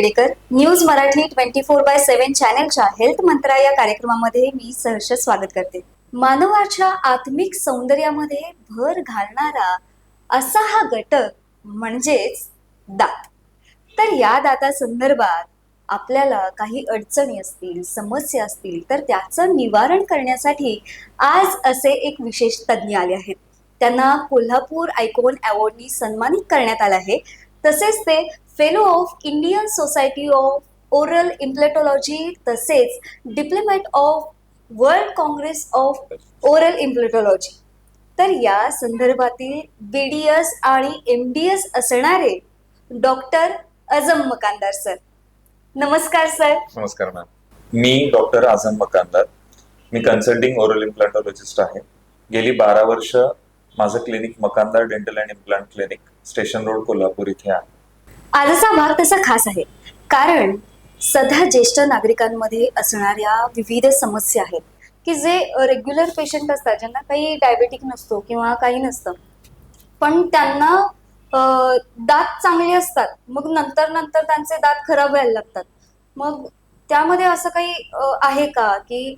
नमस्कार news Marathi twenty four by seven चॅनलच्या health मंत्रा या कार्यक्रमामध्ये मी सहर्ष स्वागत करते. मानवाच्या आत्मिक सौंदर्यामध्ये भर घालणारा असा हा घटक म्हणजेच दात. तर या दाता संदर्भात आपल्याला काही अडचणी असतील समस्या असतील तर त्याचं निवारण करण्यासाठी आज असे एक विशेष तज्ज्ञ आले आहेत. त्यांना कोल्हापूर आयकॉन अवॉर्डनी सन्मानित करण्यात आलं आहे. तसेच ते fellow of Indian society of oral implantology तसेच diplomat of world congress of oral implantology तर या संदर्भातील बी डी एस आणि एम डी एस असणारे डॉक्टर अजम मकानदार सर नमस्कार सर नमस्कार मॅम मी डॉक्टर आझम मकानदार. मी कन्सल्टिंग ओरल इम्प्लांटॉलॉजिस्ट आहे. गेली बारा वर्ष माझं clinic Makandar dental and implant clinic station road Kolhapur इथे आहे. आजचा भाग तसा खास आहे. कारण सध्या ज्येष्ठ नागरिकांमध्ये असणाऱ्या विविध समस्या आहेत. की जे रेग्युलर पेशंट असतात ज्यांना काही डायबेटिक नसतो किंवा काही नसतं. पण त्यांना दात चांगले असतात. मग नंतर नंतर त्यांचे दात खराब व्हायला लागतात. मग त्यामध्ये असं काही आहे का? की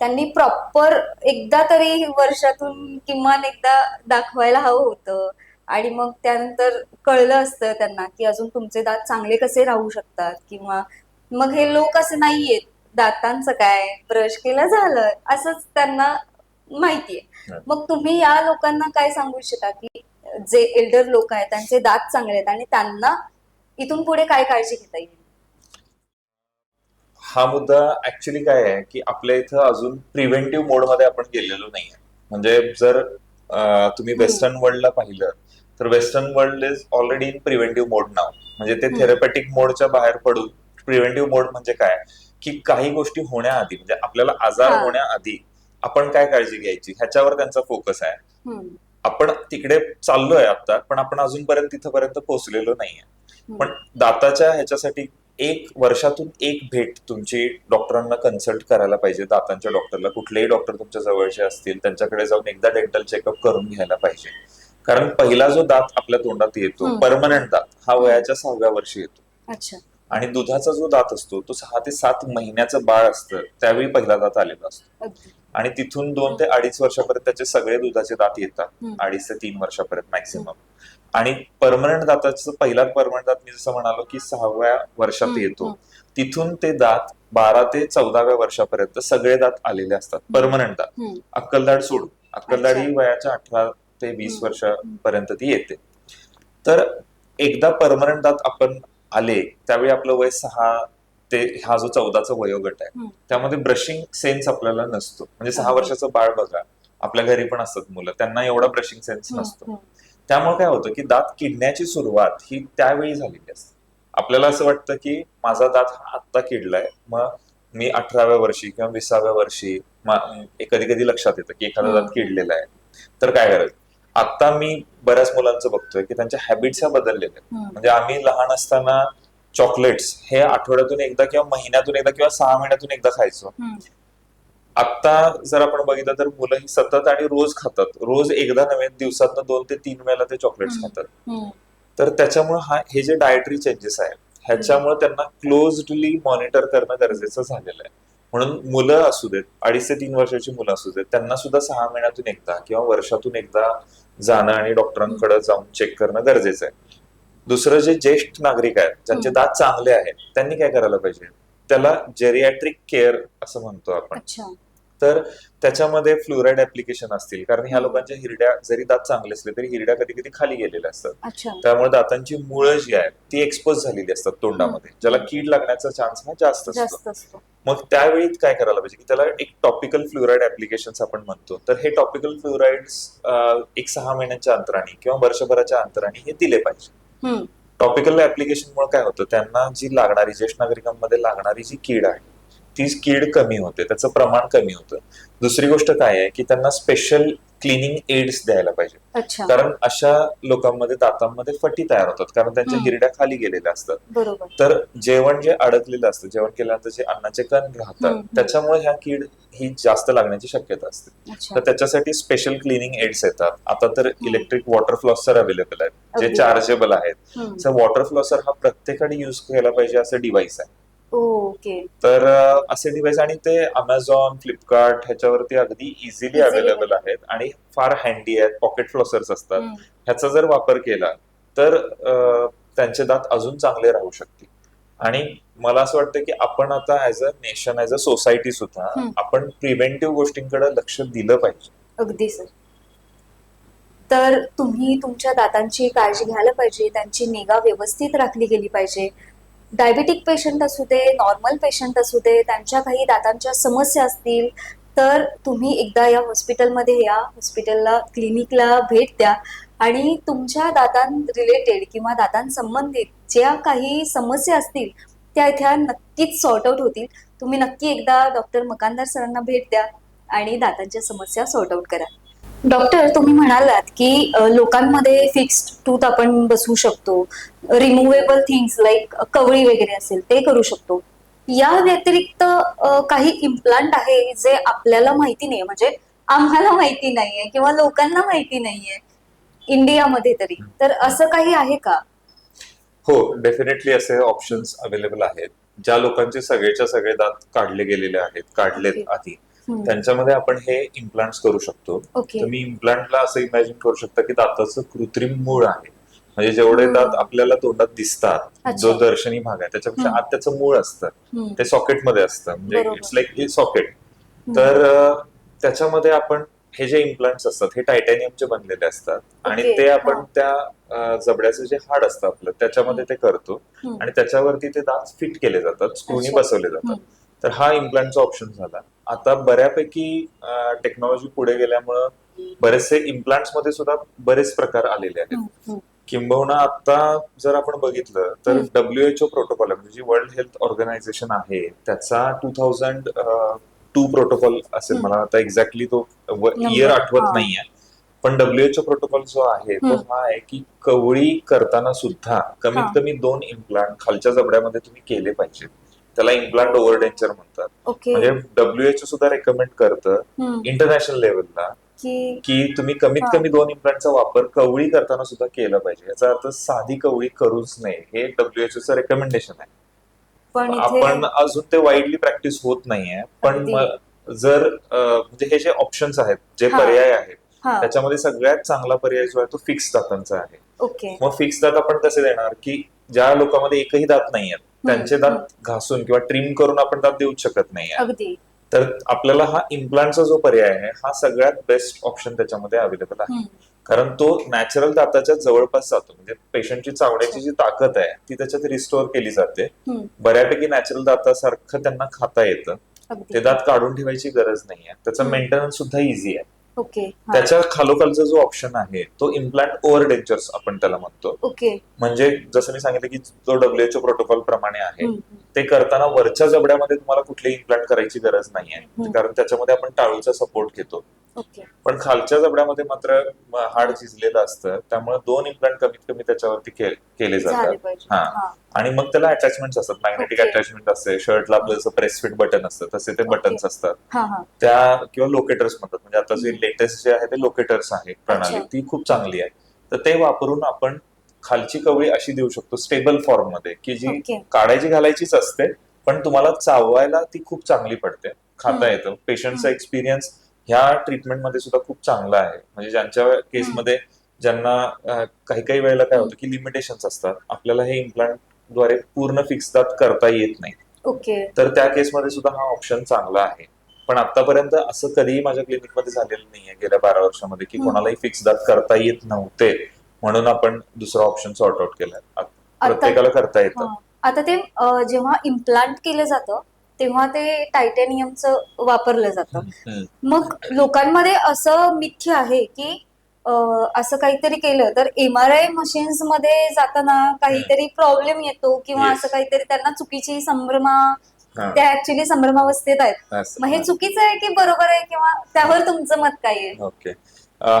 त्यांनी प्रॉपर एकदा तरी वर्षातून किमान एकदा दाखवायला हवं होतं. आणि मग त्यानंतर कळलं असतं त्यांना की अजून तुमचे दात चांगले कसे राहू शकतात किंवा मग हे लोक असे नाहीयेत. दातांचं काय? ब्रश केलं झालं. असंच त्यांना माहितीये. मग तुम्ही या लोकांना काय सांगू इच्छिता की जे एल्डर लोक आहेत त्यांचे दात चांगले आहेत आणि त्यांना इथून पुढे काय काळजी घेता येईल? हा मुद्दा ऍक्च्युली काय आहे की आपल्या इथं अजून प्रिव्हेंटिव्ह मोडमध्ये आपण गेलेलो नाहीये. म्हणजे जर तुम्ही. वेस्टर्न वर्ल्डला पाहिलं तर western world is already in preventive mode नाव. म्हणजे ते. थेरपॅटिक मोडच्या बाहेर पडून प्रिव्हेंटिव्ह मोड म्हणजे काय? की काही गोष्टी होण्याआधी म्हणजे आपल्याला आजार. होण्याआधी आपण काय काळजी घ्यायची? ह्याच्यावर त्यांचा फोकस आहे. आपण तिकडे चाललोय आता पण आपण अजूनपर्यंत तिथपर्यंत पोहोचलेलो नाहीये. पण दाताच्या ह्याच्यासाठी एक वर्षातून एक भेट तुमची डॉक्टरांना कन्सल्ट करायला पाहिजे दातांच्या डॉक्टरला. कुठलेही डॉक्टर तुमच्या जवळचे असतील त्यांच्याकडे जाऊन एकदा डेंटल चेकअप करून घ्यायला पाहिजे. कारण पहिला जो दात आपल्या तोंडात येतो. परमनंट दात हा वयाच्या सहाव्या वर्षी येतो. अच्छा. आणि दुधाचा जो दात असतो तो सहा ते सात महिन्याचं बाळ असतं त्यावेळी पहिला दात आलेला असतो. आणि तिथून दोन ते अडीच वर्षापर्यंत त्याचे सगळे दुधाचे दात येतात. अडीच ते तीन वर्षापर्यंत मॅक्सिमम आणि परमनंट दाताचं पहिला परमनंट दात मी जसं म्हणालो की सहाव्या वर्षात येतो. तिथून ते दात बारा ते चौदाव्या वर्षापर्यंत सगळे दात आलेले असतात परमनंट दात. अक्कलदाड सोडून. अक्कलदाड ही. वयाच्या अठरा ते वीस. वर्षापर्यंत ती येते तर एकदा परमनंट दात आपण आले त्यावेळी आपलं वय सहा ते हा जो चौदाचा वयोगट आहे. त्यामध्ये ब्रशिंग सेन्स आपल्याला नसतो म्हणजे सहा. वर्षाचं बाळ बघा आपल्या घरी पण असतात मुलं त्यांना एवढा ब्रशिंग सेन्स नसतो. त्यामुळे काय होतं की दात किडण्याची सुरुवात ही त्यावेळी झालेली असते आपल्याला असं वाटतं की माझा दात हा आत्ता किडलाय मग मी अठराव्या वर्षी किंवा विसाव्या वर्षी कधी कधी लक्षात येतं की एखादा दात. किडलेला आहे तर काय करायचं आता मी बऱ्याच मुलांचं बघतोय की त्यांच्या हॅबिट्स ह्या बदललेल्या. म्हणजे आम्ही लहान असताना चॉकलेट्स हे आठवड्यातून एकदा किंवा महिन्यातून एकदा किंवा सहा महिन्यातून एकदा खायचो. आता जर आपण बघितलं तर मुलं ही सतत आणि रोज खातात रोज एकदा नव्हे दिवसातनं दोन ते तीन वेळेला ते चॉकलेट्स. खातात. तर त्याच्यामुळे हा हे जे डायटरी चेंजेस आहेत ह्याच्यामुळे त्यांना क्लोजली मॉनिटर करणं गरजेचं झालेलं आहे म्हणून मुलं असू देत अडीच ते तीन वर्षाची मुलं असू देत त्यांना सुद्धा सहा महिन्यातून एकदा किंवा वर्षातून एकदा जाणं आणि डॉक्टरांकडे जाऊन चेक करणं गरजेचं आहे. दुसरं जे ज्येष्ठ नागरिक आहेत ज्यांचे. दात चांगले आहेत त्यांनी काय करायला पाहिजे? त्याला जेरियाट्रिक केअर असं म्हणतो आपण. तर त्याच्यामध्ये फ्लोराईड ऍप्लिकेशन असतील. कारण ह्या. लोकांच्या हिरड्या जरी दात चांगले असले तरी हिरड्या कधी कधी खाली गेलेल्या असतात. त्यामुळे दातांची मुळं जी आहेत ती एक्सपोज झालेली असतात तोंडामध्ये. ज्याला कीड लागण्याचा चान्स हा जास्त असतो. मग त्यावेळी काय करायला पाहिजे? की त्याला एक टॉपिकल फ्लोराईड ऍप्लिकेशन आपण म्हणतो. तर हे टॉपिकल फ्लोराईड एक सहा महिन्यांच्या अंतराने किंवा वर्षभराच्या अंतराने हे दिले पाहिजे. टॉपिकल ऍप्लिकेशन मुळे काय होतं? त्यांना जी लागणारी ज्येष्ठ नागरिकांमध्ये लागणारी जी कीड आहे ती कीड कमी होते त्याचं प्रमाण कमी होतं. दुसरी गोष्ट काय आहे की त्यांना स्पेशल क्लिनिंग एड्स द्यायला पाहिजे. कारण अशा लोकांमध्ये दातांमध्ये फटी तयार होतात कारण त्यांच्या. हिरड्या खाली गेलेल्या असतात. तर जेवण जे अडकलेलं असतं जेवण केल्यानंतर जे अन्नाचे कण राहतात. त्याच्यामुळे ह्या कीड ही जास्त लागण्याची शक्यता असते. तर त्याच्यासाठी स्पेशल क्लिनिंग एड्स येतात. आता तर इलेक्ट्रिक वॉटर फ्लॉसर अवेलेबल आहेत जे. चार्जेबल आहेत. तर वॉटर फ्लॉसर हा प्रत्येकाने युज केला पाहिजे असं डिव्हाइस आहे. ओके. तर अं, असे डिव्हाइस आणि ते अमेझॉन फ्लिपकार्ट ह्याच्यावरती अगदी इझिली अवेलेबल आहेत आणि फार हँडी आहेत पॉकेट फ्लॉसर्स असतात. हम्म. ह्याचा जर वापर केला तर अं, त्यांचे दात अजून चांगले राहू शकतील. आणि मला असं वाटतं की आपण आता as a nation as a society सुद्धा हम्म. आपण प्रिव्हेंटिव्ह गोष्टींकडे लक्ष दिलं पाहिजे. अगदी सर तर तुम्ही तुमच्या दातांची काळजी घ्यायला पाहिजे त्यांची निगा व्यवस्थित राखली गेली पाहिजे. डायबेटिक पेशंट असू दे नॉर्मल पेशंट असू दे त्यांच्या काही दातांच्या समस्या असतील तर तुम्ही एकदा या हॉस्पिटलमध्ये या हॉस्पिटलला क्लिनिकला भेट द्या. आणि तुमच्या दातां रिलेटेड किंवा दातांसंबंधित ज्या काही समस्या असतील त्या इथ्या नक्कीच सॉर्ट आउट होतील. तुम्ही नक्की एकदा डॉक्टर मकानदार सरांना भेट द्या आणि दातांच्या समस्या सॉर्ट आउट करा. डॉक्टर तुम्ही म्हणालात की लोकांमध्ये फिक्स्ड टूथ आपण बसवू शकतो. रिमुवेबल थिंग्स लाईक कवळी वगैरे असेल ते करू शकतो. या व्यतिरिक्त काही इम्प्लांट आहे जे आपल्याला माहिती नाही म्हणजे आम्हाला माहिती नाहीये किंवा लोकांना माहिती नाहीये इंडियामध्ये तरी. तर असं काही आहे का? हो डेफिनेटली असे ऑप्शन्स अवेलेबल आहेत. ज्या लोकांचे सगळेच्या सगळे दात काढले गेलेले आहेत काढलेत. आधी. त्यांच्यामध्ये आपण हे इम्प्लांट्स करू शकतो तुम्ही इम्प्लांटला असं इमॅजिन करू शकता की दाताचं कृत्रिम मूळ आहे म्हणजे जेवढे. दात आपल्याला तोंडात दिसतात. जो दर्शनी भाग आहे त्याच्यापेक्षा. आत त्याचं मूळ असतं. ते सॉकेटमध्ये असतं म्हणजे. It's like socket. तर त्याच्यामध्ये आपण हे जे इम्प्लांट्स असतात हे टायटॅनियमचे बनलेले असतात आणि ते आपण. त्या जबड्याचं जे हाड असतं आपलं त्याच्यामध्ये ते करतो. आणि त्याच्यावरती ते दात फिट केले जातात स्क्रूनी. बसवले जातात. तर हा इम्प्लांटचा ऑप्शन झाला आता बऱ्यापैकी टेक्नॉलॉजी पुढे गेल्यामुळं बरेचसे इम्प्लांट्समध्ये सुद्धा बरेच प्रकार आलेले आहेत हम्म. हम्म. किंबहुना आता जर आपण बघितलं तर हम्म. डब्ल्यू एच ओ प्रोटोकॉल आहे म्हणजे जी वर्ल्ड हेल्थ ऑर्गनायझेशन आहे त्याचा टू थाउजंड टू प्रोटोकॉल असेल. मला आता एक्झॅक्टली तो इयर आठवत हा. नाहीये पण डब्ल्यू एच ओ प्रोटोकॉल जो आहे तो. हा आहे की कवळी करताना सुद्धा हा. कमीत कमी दोन इम्प्लांट खालच्या जबड्यामध्ये तुम्ही केले पाहिजे त्याला इम्प्लांट ओव्हर डेंचर म्हणतात. ओके. म्हणजे डब्ल्यू एच ओ सुद्धा रेकमेंड करतं. इंटरनॅशनल लेवलला की की तुम्ही कमीत. कमी दोन इम्प्लांटचा वापर कवळी करताना सुद्धा केला पाहिजे. याचा अर्थ साधी कवळी करूच नये. हे डब्ल्यूएचओ चं रेकमेंडेशन आहे. आपण अजून ते वाईडली प्रॅक्टिस होत नाहीये. पण जर म्हणजे हे जे ऑप्शन्स आहेत जे. पर्याय आहेत त्याच्यामध्ये सगळ्यात चांगला पर्याय जो आहे तो फिक्स दातांचा आहे. मग फिक्स दात आपण कसे देणार? की ज्या लोकांमध्ये एकही दात नाही आहेत त्यांचे दात घासून किंवा ट्रिम करून आपण दात देऊच शकत नाही तर आपल्याला हा इम्प्लांटचा जो पर्याय आहे हा सगळ्यात बेस्ट ऑप्शन त्याच्यामध्ये अवेलेबल आहे. कारण तो नॅचरल दाताच्या जवळपास जातो. म्हणजे पेशंटची चावण्याची जी ताकद आहे ती त्याच्यात रिस्टोअर केली जाते. बऱ्यापैकी नॅचरल दातासारखं त्यांना खाता येतं. ते दात काढून ठेवायची गरज नाहीये. त्याचा हम्म. मेंटेनन्स सुद्धा इझी आहे. ओके. त्याच्या खालोखालचा जो ऑप्शन आहे तो इम्प्लांट ओव्हर डेंचर्स आपण त्याला म्हणतो ओके म्हणजे जसं मी सांगितलं की जो डब्ल्यूएचओ प्रोटोकॉल प्रमाणे आहे. ते करताना वरच्या जबड्यामध्ये तुम्हाला कुठलेही इम्प्लांट करायची गरज नाहीये हम्म. कारण त्याच्यामध्ये आपण टाळूचा सपोर्ट घेतो पण खालच्या जबड्यामध्ये मात्र हाड झिजलेलं असतं. त्यामुळे दोन इम्प्लांट कमीत कमी त्याच्यावरती केले जातात. हा. आणि मग त्याला अटॅचमेंट्स असतात. मॅग्नेटिक. अटॅचमेंट असते. शर्टला आपलं जसं प्रेस फिट बटन असतं तसे ते. बटन्स असतात. त्या किंवा लोकेटर्स म्हणतात. म्हणजे आता जे. लेटेस्ट जे आहे ते लोकेटर्स आहे प्रणाली. ती खूप चांगली आहे. तर ते वापरून आपण खालची कवळी अशी देऊ शकतो स्टेबल फॉर्ममध्ये की जी काढायची घालायचीच असते पण तुम्हाला चावायला ती खूप चांगली पडते. खाता. येतं. पेशंटचा. एक्सपिरियन्स ह्या ट्रीटमेंटमध्ये सुद्धा खूप चांगला आहे. म्हणजे ज्यांच्या केसमध्ये ज्यांना काही काही वेळेला काय होतं की लिमिटेशन्स असतात. आपल्याला हे इम्प्लांटद्वारे पूर्ण फिक्स दात करता येत नाही. ओके. तर त्या केसमध्ये सुद्धा हा ऑप्शन चांगला आहे. पण आतापर्यंत असं कधीही माझ्या क्लिनिकमध्ये झालेलं नाहीये गेल्या बारा वर्षामध्ये की. कोणालाही फिक्स दात करता येत नव्हते. म्हणून आपण दुसरा ऑप्शन सॉर्ट आउट आत- प्रत्येकाला करता येतं. आता ते जेव्हा इम्प्लांट केलं जातं तेव्हा ते टायटॅनियमचं वापरलं जातं. मग लोकांमध्ये असं मिथ्य आहे की असं काहीतरी केलं तर एम आर आय मशीन्समध्ये जाताना काहीतरी प्रॉब्लेम येतो किंवा. असं काहीतरी त्यांना चुकीची संभ्रमा. त्या ऍक्च्युली संभ्रमावस्थेत आहेत. मग हे चुकीचं आहे की बरोबर आहे किंवा त्यावर तुमचं मत काय आहे ओके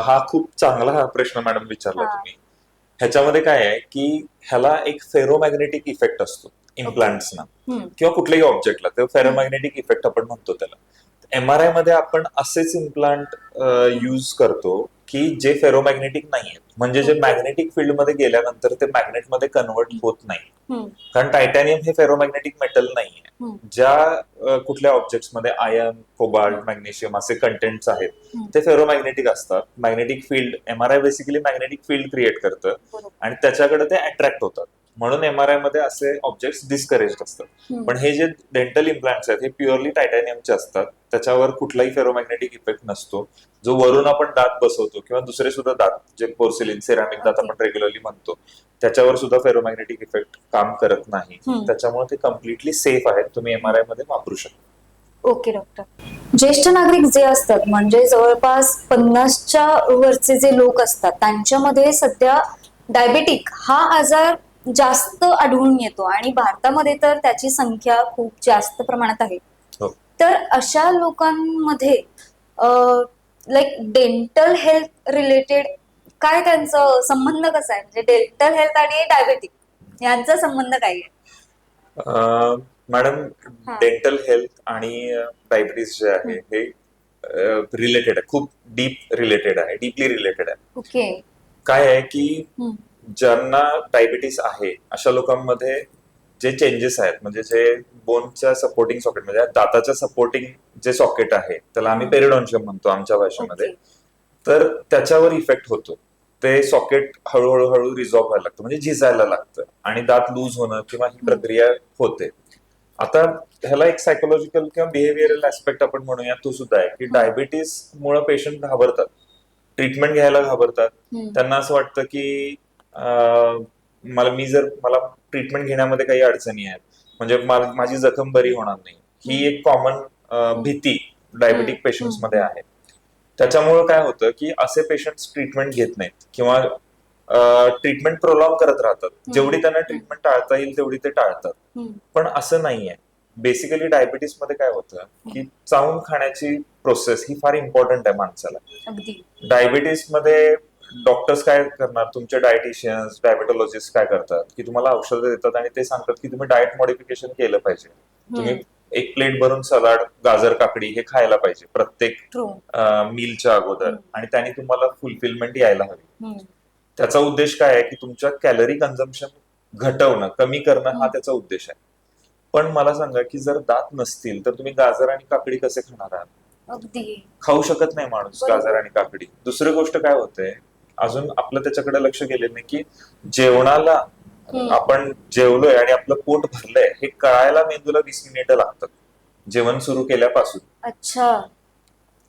हा खूप चांगला हा प्रश्न मॅडम विचारला. तुम्ही ह्याच्यामध्ये काय आहे की ह्याला एक फेरोमॅग्नेटिक इफेक्ट असतो इम्प्लांट्सना. किंवा कुठल्याही ऑब्जेक्टला तर फेरोमॅग्नेटिक इफेक्ट आपण म्हणतो त्याला एम आर आयमध्ये आपण असेच इम्प्लांट यूज करतो की जे फेरोमॅग्नेटिक नाही आहेत म्हणजे जे. मॅग्नेटिक फील्डमध्ये गेल्यानंतर ते मॅग्नेटमध्ये कन्वर्ट होत नाही. कारण टायटॅनियम हे फेरोमॅग्नेटिक मेटल नाहीये. ज्या कुठल्या ऑब्जेक्ट्समध्ये आयर्न कोबाल्ट मॅग्नेशियम असे कंटेंट्स आहेत. ते फेरोमॅग्नेटिक असतात magnetic field M R I basically magnetic field create करतं. आणि त्याच्याकडे ते अट्रॅक्ट होतात म्हणून एम आर आयमध्ये असे ऑब्जेक्ट्स डिस्करेज असतात. पण हे जे डेंटल इम्प्लांट्स आहेत हे प्युअरली टायटॅनियमचे असतात त्याच्यावर कुठलाही फेरोमॅग्नेटिक इफेक्ट नसतो जो वरून आपण दात बसवतो किंवा दुसरे सुद्धा दात जे पोर्सिलिन सेरामिक दात. आपण रेग्युलरली म्हणतो त्याच्यावर सुद्धा फेरोमॅग्नेटिक इफेक्ट काम करत नाही. त्याच्यामुळे ते कम्प्लिटली सेफ आहेत तुम्ही एम आर आयमध्ये वापरू शकता ओके डॉक्टर ज्येष्ठ नागरिक जे असतात म्हणजे जवळपास पन्नासच्या वरचे जे लोक असतात त्यांच्यामध्ये सध्या डायबेटिक हा आजार जास्त आढळून येतो. आणि भारतामध्ये तर त्याची संख्या खूप जास्त प्रमाणात आहे. हो. तर अशा लोकांमध्ये लाईक डेंटल हेल्थ रिलेटेड काय त्यांचं संबंध कसा आहे? म्हणजे डेंटल हेल्थ आणि डायबेटिक यांचा संबंध काय आहे? मॅडम हा. डेंटल हेल्थ आणि डायबिटीस जे आहे हे रिलेटेड आहे. खूप डीप रिलेटेड आहे. डीपली रिलेटेड आहे. ओके काय आहे की हम्म. ज्यांना डायबिटीस आहे अशा लोकांमध्ये जे चेंजेस आहेत म्हणजे जे बोनच्या सपोर्टिंग सॉकेट म्हणजे दाताच्या सपोर्टिंग जे सॉकेट आहे त्याला आम्ही पेरिडॉन्शियम म्हणतो आमच्या भाषेमध्ये. तर त्याच्यावर इफेक्ट होतो. ते सॉकेट हळूहळू हळू रिझॉल्व्ह व्हायला लागतं म्हणजे झिजायला लागतं आणि दात लूज होणं किंवा ही प्रक्रिया होते. आता ह्याला एक सायकोलॉजिकल किंवा बिहेव्हिअरल ऍस्पेक्ट आपण म्हणूया तो सुद्धा आहे की डायबिटीस मुळे पेशंट घाबरतात. ट्रीटमेंट घ्यायला घाबरतात. त्यांना असं वाटतं की मला मी जर मला ट्रीटमेंट घेण्यामध्ये काही अडचणी आहेत म्हणजे माझी जखम बरी होणार नाही. ही एक कॉमन भीती डायबिटिक. पेशंट्समध्ये आहे. त्याच्यामुळे काय होतं की असे पेशंट्स ट्रीटमेंट घेत नाहीत किंवा ट्रीटमेंट प्रोलॉंग करत राहतात. जेवढी त्यांना ट्रीटमेंट टाळता येईल तेवढी ते टाळतात. पण असं नाहीये. बेसिकली डायबिटीसमध्ये काय होतं की चावून खाण्याची प्रोसेस ही फार इम्पॉर्टंट आहे माणसाला. डायबिटीसमध्ये डॉक्टर्स काय करणार? तुमचे डायटिशियन्स डायबेटॉलॉजिस्ट काय करतात? की तुम्हाला औषधं देतात आणि ते सांगतात की तुम्ही डाएट मॉडिफिकेशन केलं पाहिजे. तुम्ही एक प्लेट भरून सलाड गाजर काकडी हे खायला पाहिजे प्रत्येक मीलच्या अगोदर. आणि त्याने तुम्हाला फुलफिलमेंट यायला हवी. त्याचा उद्देश काय आहे? की तुमच्या कॅलरी कन्झम्पशन घटवणं कमी करणं हा. त्याचा उद्देश आहे. पण मला सांगा की जर दात नसतील तर तुम्ही गाजर आणि काकडी कसे खाणार आहात? खाऊ शकत नाही माणूस. गाजर आणि काकडी. दुसरी गोष्ट काय होते? अजून आपलं त्याच्याकडे लक्ष गेलेलं नाही की जेवणाला. आपण जेवलोय आणि आपलं पोट भरलंय हे कळायला मेंदूला वीस मिनिटं लागतात जेवण सुरू केल्यापासून अच्छा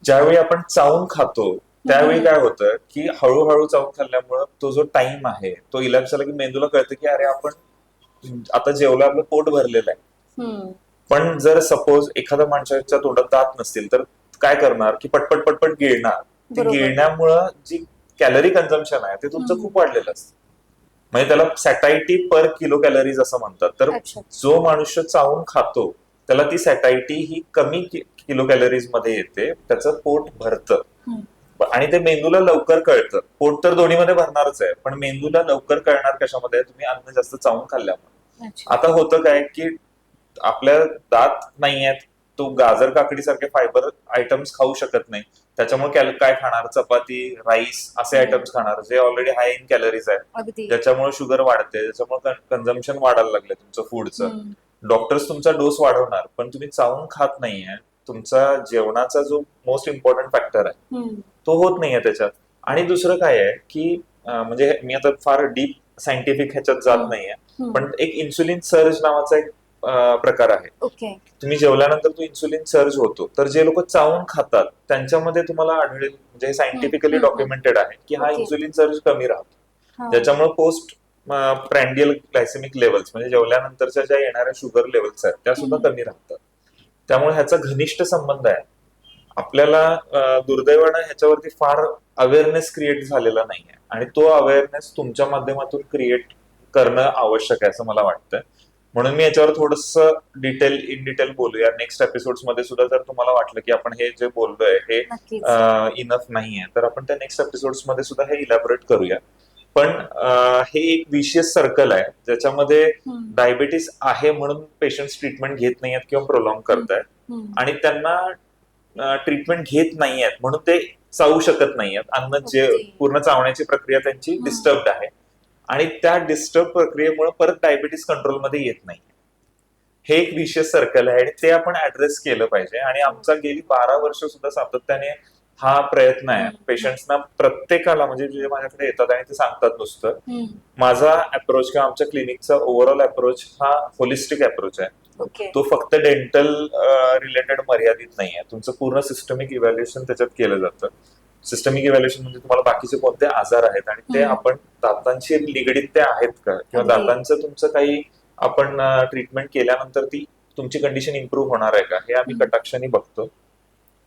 ज्यावेळी आपण चावून खातो त्यावेळी. काय होतं की हळूहळू चावून खाल्ल्यामुळं तो जो टाइम आहे तो इलॅप्स झाला की मेंदूला कळतं की अरे आपण आता जेवलं आपलं पोट भरलेलं आहे. पण जर सपोज एखाद्या माणसाच्या तोंडात दात नसतील तर काय करणार की पटपट पटपट गिळणार. गिळण्यामुळं जी कॅलरी कन्झम्पन आहे ते तुमचं. खूप वाढलेलं असतं. म्हणजे त्याला सॅटायटी पर किलो कॅलरीज असं म्हणतात. तर जो मनुष्य चावून खातो त्याला ती सॅटायटी ही कमी किलो कॅलरीजमध्ये येते त्याचं पोट भरतं. आणि ते मेंदूला लवकर कळतं. पोट तर दोन्हीमध्ये भरणारच आहे पण मेंदूला लवकर कळणार कशामध्ये? तुम्ही अन्न जास्त चावून खाल्ल्यामुळे. आता होतं काय की आपल्या दात नाही आहेत तो गाजर काकडी सारखे फायबर आयटम्स खाऊ शकत नाही त्याच्यामुळे कॅल- काय खाणार चपाती राईस असे. आयटम्स खाणार जे ऑलरेडी हाय इन कॅलरीज आहेत ज्याच्यामुळे शुगर वाढते त्याच्यामुळे कन्झम्पन वाढायला लागले तुमचं फूडचं. डॉक्टर्स तुमचा डोस वाढवणार पण तुम्ही चावून खात नाहीये तुमचा जेवणाचा जो मोस्ट इम्पॉर्टंट फॅक्टर आहे. तो होत नाहीये त्याच्यात आणि दुसरं काय आहे की म्हणजे मी आता फार डीप सायंटिफिक ह्याच्यात जात. नाहीये. पण एक इन्सुलिन सर्ज नावाचा एक प्रकार आहे ओके तुम्ही जेवल्यानंतर तो इन्सुलिन सर्ज होतो तर जे लोक चावून खातात त्यांच्यामध्ये तुम्हाला आढळेल म्हणजे सायंटिफिकली. डॉक्युमेंटेड आहे की हा. इन्सुलिन सर्ज कमी राहतो. ज्याच्यामुळे पोस्ट प्रँडियल ग्लायसेमिक लेवल्स म्हणजे जेवल्यानंतरच्या ज्या येणाऱ्या शुगर लेवल्स आहेत त्या सुद्धा. कमी राहतात त्यामुळे ह्याचा घनिष्ठ संबंध आहे आपल्याला दुर्दैवानं ह्याच्यावरती फार अवेअरनेस क्रिएट झालेला नाहीये आणि तो अवेअरनेस तुमच्या माध्यमातून क्रिएट करणं आवश्यक आहे असं मला वाटतं म्हणून मी याच्यावर थोडस डिटेल इन डिटेल बोलूया. नेक्स्ट एपिसोडमध्ये सुद्धा जर तुम्हाला वाटलं की आपण हे जे बोललोय हे इनफ नाहीये तर आपण त्या नेक्स्ट एपिसोड्समध्ये सुद्धा हे इलॅबोरेट करूया. पण हे एक विशियस सर्कल आहे ज्याच्यामध्ये डायबिटीस आहे म्हणून पेशंट्स ट्रीटमेंट घेत नाहीयेत किंवा प्रोलॉंग करतायत. आणि त्यांना ट्रीटमेंट घेत नाहीयेत म्हणून ते चावू शकत नाहीयेत. अन्न जे. पूर्ण चावण्याची प्रक्रिया त्यांची. डिस्टर्ब आहे. आणि त्या डिस्टर्ब प्रक्रियेमुळे परत डायबिटीस कंट्रोलमध्ये येत नाही. हे एक विशेष सर्कल आहे आणि ते आपण ऍड्रेस केलं पाहिजे. आणि आमचा गेली बारा वर्ष सुद्धा सातत्याने हा प्रयत्न आहे. पेशंट्सना प्रत्येकाला म्हणजे जे माझ्याकडे येतात आणि ते सांगतात नुसतं. माझा अप्रोच किंवा आमच्या क्लिनिकचा ओव्हरऑल अप्रोच हा होलिस्टिक अप्रोच आहे. तो फक्त डेंटल रिलेटेड मर्यादित नाही आहे तुमचं पूर्ण सिस्टमिक इव्हॅल्युएशन त्याच्यात केलं जातं. सिस्टमिक इव्हॅल्युएशन म्हणजे तुम्हाला बाकीचे कोणते आजार आहेत आणि ते. आपण दातांशी निगडीत ते आहेत का किंवा अगदी. दातांचं तुमचं काही आपण ट्रीटमेंट केल्यानंतर ती तुमची कंडिशन इम्प्रूव्ह होणार आहे का हे आम्ही हम्म. कटाक्षाने बघतो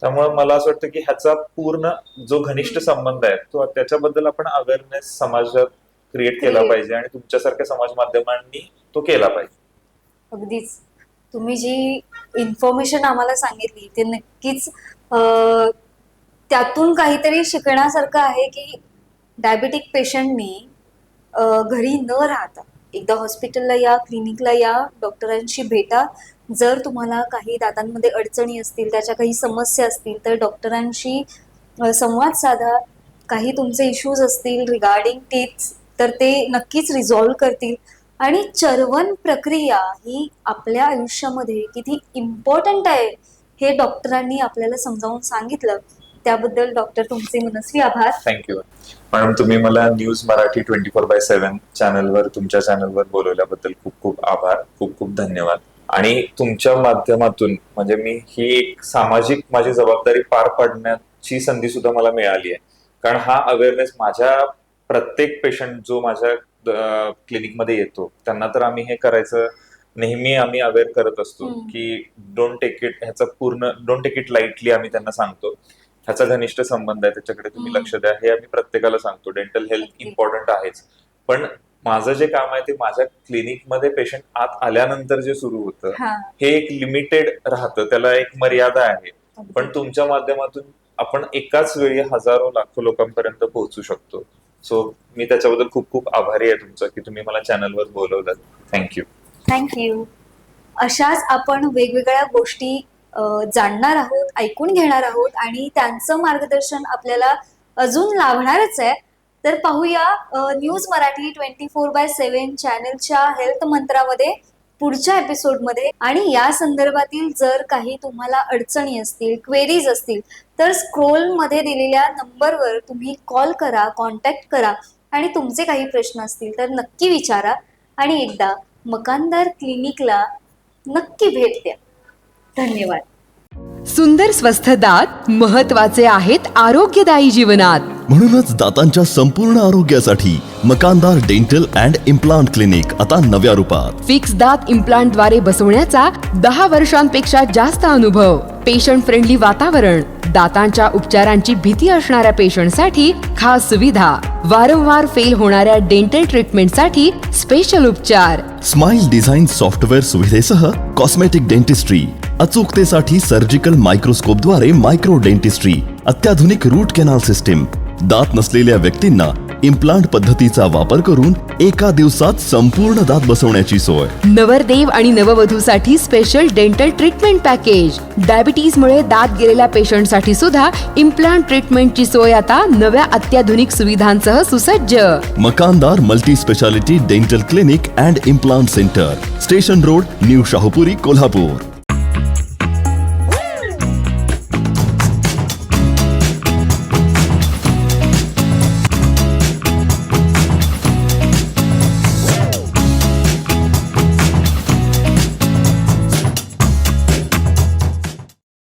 त्यामुळे मला असं वाटतं की ह्याचा पूर्ण जो घनिष्ठ संबंध आहे तो त्याच्याबद्दल आपण अवेअरनेस समाजात क्रिएट केला Create. पाहिजे आणि तुमच्यासारख्या समाज माध्यमांनी तो केला पाहिजे अगदीच तुम्ही जी इन्फॉर्मेशन आम्हाला सांगितली ते नक्कीच अं, त्यातून काहीतरी शिकण्यासारखं आहे की डायबेटिक पेशंटनी घरी न राहता एकदा हॉस्पिटलला या क्लिनिकला या डॉक्टरांशी भेटा. जर तुम्हाला काही दातांमध्ये अडचणी असतील त्याच्या काही समस्या असतील तर डॉक्टरांशी संवाद साधा. काही तुमचे इश्यूज असतील रिगार्डिंग टीथ तर ते नक्कीच रिझॉल्व्ह करतील. आणि चरवण प्रक्रिया ही आपल्या आयुष्यामध्ये किती इम्पॉर्टंट आहे हे डॉक्टरांनी आपल्याला समजावून सांगितलं. त्याबद्दल डॉक्टर तुमचे मनस्वी आभार. थँक्यू मॅडम तुम्ही मला news Marathi twenty four by seven चॅनलवर तुमच्या चॅनलवर बोलवल्याबद्दल खूप खूप आभार. खूप खूप धन्यवाद. आणि तुमच्या माध्यमातून म्हणजे मी ही एक सामाजिक माझी जबाबदारी पार पाडण्याची संधी सुद्धा मला मिळाली आहे कारण हा अवेअरनेस माझ्या प्रत्येक पेशंट जो माझ्या क्लिनिकमध्ये येतो त्यांना तर आम्ही हे करायचं नेहमी आम्ही अवेअर करत असतो. की डोंट टेक इट ह्याचा पूर्ण डोंट टेक इट लाईटली आम्ही त्यांना सांगतो. ह्याचा घनिष्ठ संबंध आहे त्याच्याकडे तुम्ही. लक्ष द्या. हे आम्ही प्रत्येकाला सांगतो डेंटल हेल्थ. इम्पॉर्टंट आहेच. पण माझं जे काम आहे ते माझ्या क्लिनिकमध्ये पेशंट आत आल्यानंतर जे सुरू होतं हा. एक लिमिटेड राहतं. त्याला एक मर्यादा आहे. पण तुमच्या माध्यमातून आपण एकाच वेळी हजारो लाखो लोकांपर्यंत पोहोचू शकतो. सो मी त्याच्याबद्दल खूप खूप आभारी आहे तुमचा की तुम्ही मला चॅनलवर बोलवलं थँक्यू थँक्यू अशाच आपण वेगवेगळ्या गोष्टी जाणणार आहोत ऐकून घेणार आहोत आणि त्यांचं मार्गदर्शन आपल्याला अजून लाभणारच आहे. तर पाहूया news Marathi twenty four by seven चॅनलच्या हेल्थ मंत्रामध्ये पुढच्या एपिसोडमध्ये. आणि या संदर्भातील जर काही तुम्हाला अडचणी असतील क्वेरीज असतील तर स्क्रोलमध्ये दिलेल्या नंबरवर तुम्ही कॉल करा कॉन्टॅक्ट करा आणि तुमचे काही प्रश्न असतील तर नक्की विचारा. आणि एकदा मकानदार क्लिनिकला नक्की भेट द्या. धन्यवाद. सुंदर स्वस्थ दात महत्त्वाचे आहेत आरोग्यदायी जीवनात. म्हणूनच दातांच्या संपूर्ण आरोग्यासाठी Makandar dental and implant clinic आता नव्या रूपात. फिक्स दात इम्प्लांटद्वारे बसवण्याचा दहा वर्षांपेक्षा जास्त अनुभव. पेशंट फ्रेंडली वातावरण दातांच्या उपचारांची भीती असणाऱ्या पेशंटसाठी खास सुविधा वारंवार फेल होणाऱ्या डेंटल ट्रीटमेंटसाठी स्पेशल उपचार. स्माइल डिझाईन सॉफ्टवेअर सुविधेसह कॉस्मेटिक डेंटिस्ट्री अचूकतेसाठी सर्जिकल मायक्रोस्कोपद्वारे मायक्रो डेंटिस्ट्री अत्याधुनिक रूट कॅनाल सिस्टीम दात नसलेल्या व्यक्तींना इम्प्लांट पद्धतीचा वापर करून एका दिवसात संपूर्ण दात बसवण्याची सोय. नवरदेव आणि नववधूसाठी स्पेशल डेंटल ट्रीटमेंट पॅकेज डायबिटीजमुळे दात गेलेल्या पेशंटसाठी सुद्धा इम्प्लांट ट्रीटमेंटची सोय आता नव्या अत्याधुनिक सुविधांसह सुसज्ज. Makandar multi speciality dental clinic and implant centre station road new Shahupuri Kolhapur